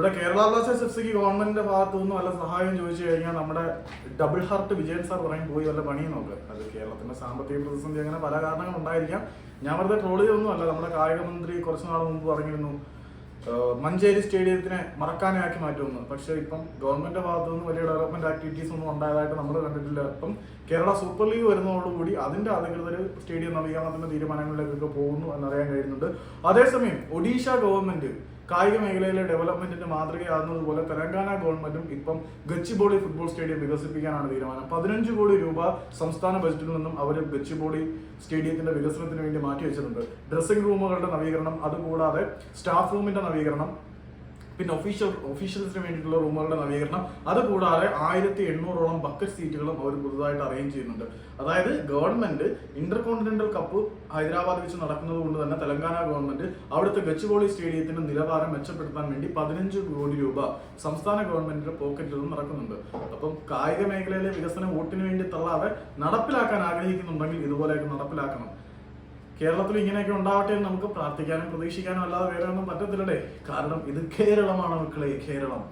ഇവിടെ Kerala Blasters F സിക്ക് ഗവൺമെന്റിന്റെ ഭാഗത്തു നിന്ന് വല്ല സഹായം ചോദിച്ചു കഴിഞ്ഞാൽ നമ്മുടെ ഡബിൾ ഹാർട്ട് വിജയൻ സാർ പറയും പോയി വല്ല പണി നോക്ക്. അത് കേരളത്തിന്റെ സാമ്പത്തിക പ്രതിസന്ധി അങ്ങനെ പല കാരണങ്ങൾ ഉണ്ടായിരിക്കാം. ഞാൻ വെറുതെ ട്രോൾ അല്ല നമ്മുടെ കായിക മന്ത്രി കുറച്ചു നാൾ മുമ്പ് പറഞ്ഞിരുന്നു മഞ്ചേരി സ്റ്റേഡിയത്തിനെ മറക്കാനാക്കി മാറ്റുമെന്ന്. പക്ഷേ ഇപ്പം ഗവൺമെന്റിന്റെ ഭാഗത്തു നിന്ന് വലിയ ഡെവലപ്മെന്റ് ആക്ടിവിറ്റീസ് ഒന്നും ഉണ്ടായതായിട്ട് നമ്മൾ കണ്ടിട്ടില്ല. ഇപ്പം കേരള സൂപ്പർ ലീഗ് വരുന്നതോടുകൂടി അതിന്റെ അധികൃതർ സ്റ്റേഡിയം നവീകരണത്തിന്റെ തീരുമാനങ്ങളിലേക്കൊക്കെ പോകുന്നു എന്നറിയാൻ കഴിയുന്നുണ്ട്. അതേസമയം ഒഡീഷ ഗവൺമെന്റ് കായിക മേഖലയിലെ ഡെവലപ്മെന്റിന്റെ മാതൃകയാകുന്നതുപോലെ തെലങ്കാന ഗവൺമെന്റും ഇപ്പം ഗച്ചിബോളി ഫുട്ബോൾ സ്റ്റേഡിയം വികസിപ്പിക്കാനാണ് തീരുമാനം. പതിനഞ്ച് കോടി രൂപ സംസ്ഥാന ബജറ്റിൽ നിന്നും അവർ ഗച്ചിബോളി സ്റ്റേഡിയത്തിന്റെ വികസനത്തിന് വേണ്ടി മാറ്റി വെച്ചിട്ടുണ്ട് ഡ്രസ്സിംഗ് റൂമുകളുടെ നവീകരണം അതുകൂടാതെ സ്റ്റാഫ് റൂമിന്റെ നവീകരണം പിന്നെ ഒഫീഷ്യൽ ഒഫീഷ്യൽസിന് വേണ്ടിയിട്ടുള്ള റൂമുകളുടെ നവീകരണം. അതുകൂടാതെ ആയിരത്തി എണ്ണൂറോളം ബക്കറ്റ് സീറ്റുകളും അവർ പുതുതായിട്ട് അറേഞ്ച് ചെയ്യുന്നുണ്ട്. അതായത് government intercontinental cup Hyderabad വെച്ച് നടക്കുന്നത് കൊണ്ട് തന്നെ തെലങ്കാന ഗവൺമെന്റ് അവിടുത്തെ ഗച്ചുബോളി സ്റ്റേഡിയത്തിന്റെ നിലവാരം മെച്ചപ്പെടുത്താൻ വേണ്ടി പതിനഞ്ച് കോടി രൂപ സംസ്ഥാന ഗവൺമെന്റിന്റെ പോക്കറ്റിൽ നിന്ന് നടക്കുന്നുണ്ട്. അപ്പം കായിക മേഖലയിലെ വികസനം വോട്ടിന് വേണ്ടി തള്ളാതെ നടപ്പിലാക്കാൻ ആഗ്രഹിക്കുന്നുണ്ടെങ്കിൽ ഇതുപോലെയൊക്കെ നടപ്പിലാക്കണം. കേരളത്തിൽ ഇങ്ങനെയൊക്കെ ഉണ്ടാവട്ടെ എന്ന് നമുക്ക് പ്രാർത്ഥിക്കാനും പ്രതീക്ഷിക്കാനും അല്ലാതെ വേറെ ഒന്നും പറ്റത്തില്ലേ കാരണം ഇത് കേരളമാണ് മക്കളെ കേരളം.